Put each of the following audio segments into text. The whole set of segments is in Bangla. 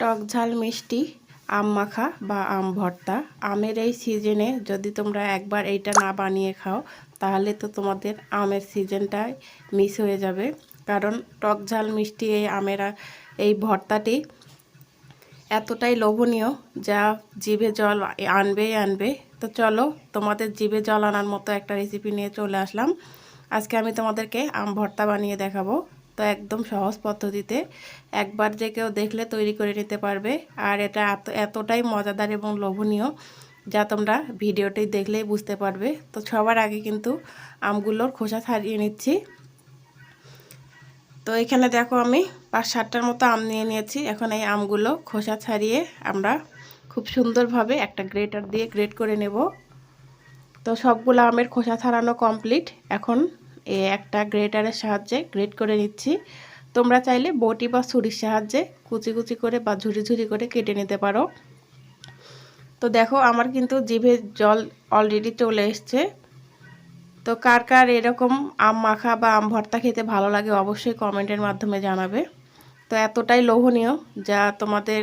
টক ঝাল মিষ্টি, আম মাখা বা আম ভর্তা। আমের এই সিজনে যদি তোমরা একবার এইটা না বানিয়ে খাও, তাহলে তো তোমাদের আমের সিজনটাই মিস হয়ে যাবে। কারণ টক ঝাল মিষ্টি এই আমের এই ভর্তাটি এতটাই লোভনীয় যা জিভে জল আনবেই আনবে। তো চলো তোমাদের জিভে জল আনার মতো একটা রেসিপি নিয়ে চলে আসলাম। আজকে আমি তোমাদেরকে আম ভর্তা বানিয়ে দেখাবো। তো একদম সহজ পদ্ধতিতে একবার যে কেউ দেখলে তৈরি করে নিতে পারবে। আর এটা এতটাই মজাদার এবং লোভনীয় যা তোমরা ভিডিওটি দেখলেই বুঝতে পারবে। তো সবার আগে কিন্তু আমগুলোর খোসা ছাড়িয়ে নিচ্ছি। তো এখানে দেখো আমি পাঁচ সাতটার মতো আম নিয়ে নিয়েছি। এখন এই আমগুলো খোসা ছাড়িয়ে আমরা খুব সুন্দরভাবে একটা গ্রেটার দিয়ে গ্রেট করে নেব। তো সবগুলো আমের খোসা ছাড়ানো কমপ্লিট। এখন একটা গ্রেটারের সাহায্যে গ্রেট করে নিচ্ছি। তোমরা চাইলে বটি বা ছুরির সাহায্যে কুচি কুচি করে বা ঝুরি ঝুরি করে কেটে নিতে পারো। তো দেখো, আমার কিন্তু জিভে জল অলরেডি চলে এসছে। তো কার কার এরকম আম মাখা বা আম ভর্তা খেতে ভালো লাগে অবশ্যই কমেন্টের মাধ্যমে জানাবে। তো এতটাই লোভনীয় যা তোমাদের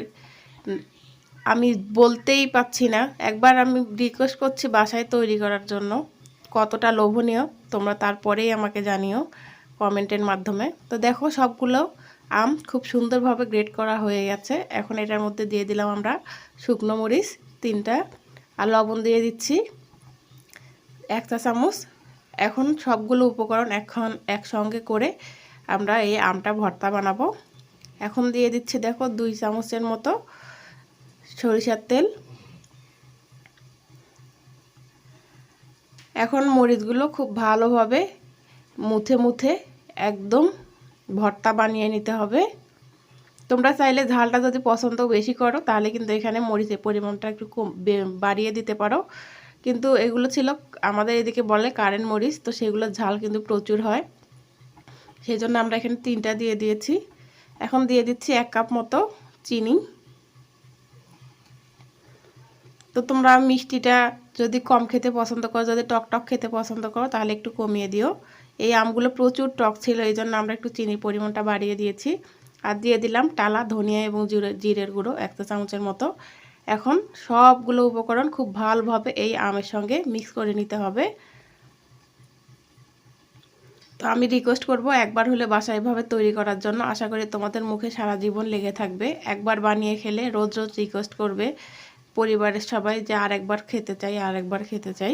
আমি বলতেই পাচ্ছি না। একবার আমি রিকোয়েস্ট করছি বাসায় তৈরি করার জন্য। কতটা লোভনীয়, তোমরা তারপরেই আমাকে জানিও কমেন্টের মাধ্যমে। তো দেখো, সবগুলো আম খুব সুন্দরভাবে গ্রেড করা হয়ে গেছে। এখন এটার মধ্যে দিয়ে দিলাম আমরা শুকনো মরিচ, তিনটা, আর লবণ দিয়ে দিচ্ছি এক চা চামচ। এখন সবগুলো উপকরণ এখন একসঙ্গে করে আমরা এই আমটা ভর্তা বানাবো। এখন দিয়ে দিচ্ছি, দেখো, দুই চামচের মতো সরিষার তেল। এখন মরিচগুলো খুব ভালোভাবে মুথে মুথে একদম ভর্তা বানিয়ে নিতে হবে। তোমরা চাইলে ঝালটা যদি পছন্দ বেশি করো, তাহলে কিন্তু এখানে মরিচের পরিমাণটা একটু কম বাড়িয়ে দিতে পারো। কিন্তু এগুলো ছিল আমাদের এদিকে বলে কারেন্ট মরিচ, তো সেগুলোর ঝাল কিন্তু প্রচুর হয়। সেই জন্য আমরা এখানে তিনটা দিয়ে দিয়েছি। এখন দিয়ে দিচ্ছি এক কাপ মতো চিনি। তো তোমরা মিষ্টিটা যদি কম খেতে পছন্দ করো, যদি টক টক খেতে পছন্দ করো, তাহলে একটু কমিয়ে দিও। এই আমগুলো প্রচুর টক ছিল, এই জন্য আমরা একটু চিনির পরিমাণটা বাড়িয়ে দিয়েছি। আর দিয়ে দিলাম টালা, ধনিয়া এবং জিরে, জিরের গুঁড়ো একটা চামচের মতো। এখন সবগুলো উপকরণ খুব ভালোভাবে এই আমের সঙ্গে মিক্স করে নিতে হবে। তো আমি রিকোয়েস্ট করব একবার হলে বাসা এভাবে তৈরি করার জন্য। আশা করি তোমাদের মুখে সারা জীবন লেগে থাকবে। একবার বানিয়ে খেলে রোজ রোজ রিকোয়েস্ট করবে। পরিবারের সবাই যে আরেকবার খেতে চাই আরেকবার খেতে চাই।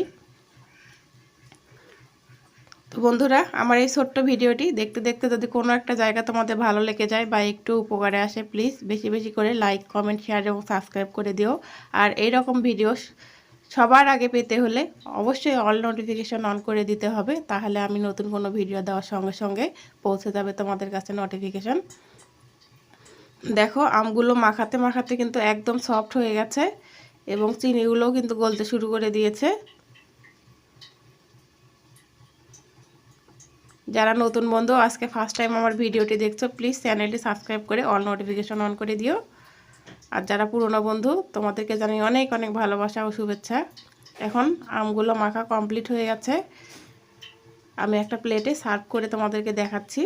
তো বন্ধুরা, আমার এই ছোট্ট ভিডিওটি দেখতে দেখতে যদি কোনো একটা জায়গা তোমাদের ভালো লেগে যায় বা একটু উপকারে আসে প্লিজ বেশি বেশি করে লাইক কমেন্ট শেয়ার এবং সাবস্ক্রাইব করে দিও। আর এই রকম ভিডিও সবার আগে পেতে হলে অবশ্যই অল নোটিফিকেশান অন করে দিতে হবে, তাহলে আমি নতুন কোনো ভিডিও দেওয়ার সঙ্গে সঙ্গে পৌঁছে যাবে তোমাদের কাছে নোটিফিকেশান দেখো, আমগুলো মাখাতে মাখাতে কিন্তু একদম সফট হয়ে গেছে। এবং চিনিগুলোও কিন্তু গলতে শুরু করে দিয়েছে। যারা নতুন বন্ধু, আজকে ফার্স্ট টাইম আমার ভিডিওটি দেখছ প্লিজ চ্যানেলটি সাবস্ক্রাইব করে অল নোটিফিকেশন অন করে দিও। আর যারা পুরনো বন্ধু, তোমাদেরকে জানি অনেক অনেক ভালোবাসা ও শুভেচ্ছা। এখন আমগুলো মাখা কমপ্লিট হয়ে গেছে। আমি একটা প্লেটে সার্ভ করে তোমাদেরকে দেখাচ্ছি।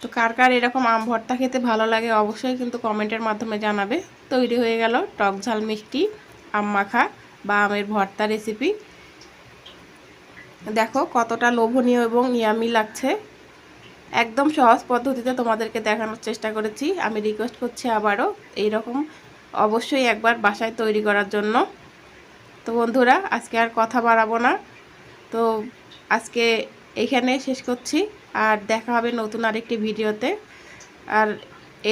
তো কার কার এরকম আম ভর্তা খেতে ভালো লাগে অবশ্যই কিন্তু কমেন্টের মাধ্যমে জানাবে। তৈরি হয়ে গেল টক ঝাল মিষ্টি, আম মাখা বা আমের ভর্তা রেসিপি দেখো কতটা লোভনীয় এবং ইয়ামি লাগছে। একদম সহজ পদ্ধতিতে তোমাদেরকে দেখানোর চেষ্টা করেছি। আমি রিকোয়েস্ট করছি আবারও এইরকম অবশ্যই একবার বাসায় তৈরি করার জন্য। তো বন্ধুরা, আজকে আর কথা বাড়াবো না। তো আজকে এইখানে শেষ করছি, আর দেখা হবে নতুন আরেকটি ভিডিওতে। আর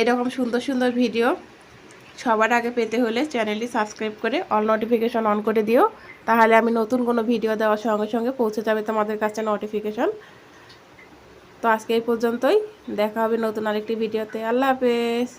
এরকম সুন্দর সুন্দর ভিডিও সবার আগে পেতে হলে চ্যানেলটি সাবস্ক্রাইব করে অল নোটিফিকেশান অন করে দিও। তাহলে আমি নতুন কোনো ভিডিও দেওয়ার সঙ্গে সঙ্গে পৌঁছে যাবে তোমাদের কাছে নোটিফিকেশান। তো আজকে এই পর্যন্তই। দেখা হবে নতুন আরেকটি ভিডিওতে। আল্লাহ হাফেজ।